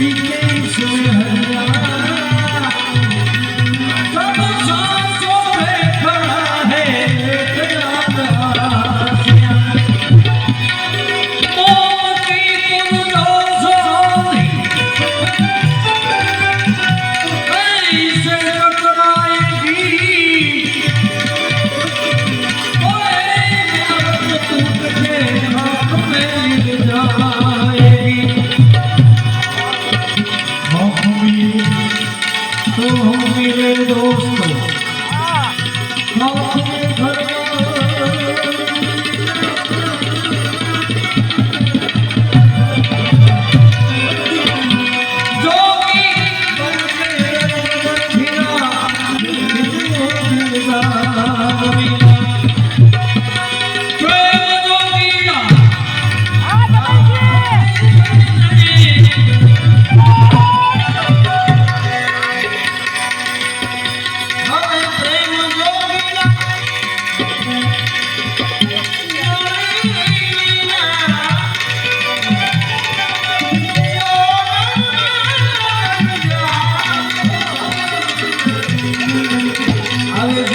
You. Hallelujah, 아멘.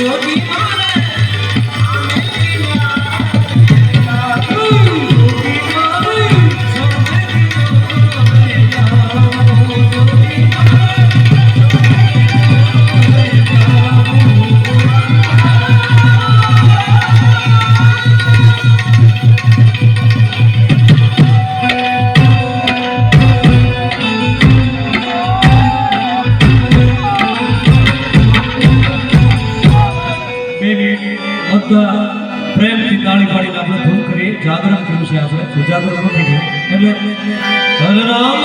બેની બધા પ્રેમથી તાળી પાડીને આપણે થોડું કરીએ, જાગરણ કર્યું છે આપણે સુજાગરણ નથી એટલે હરરામ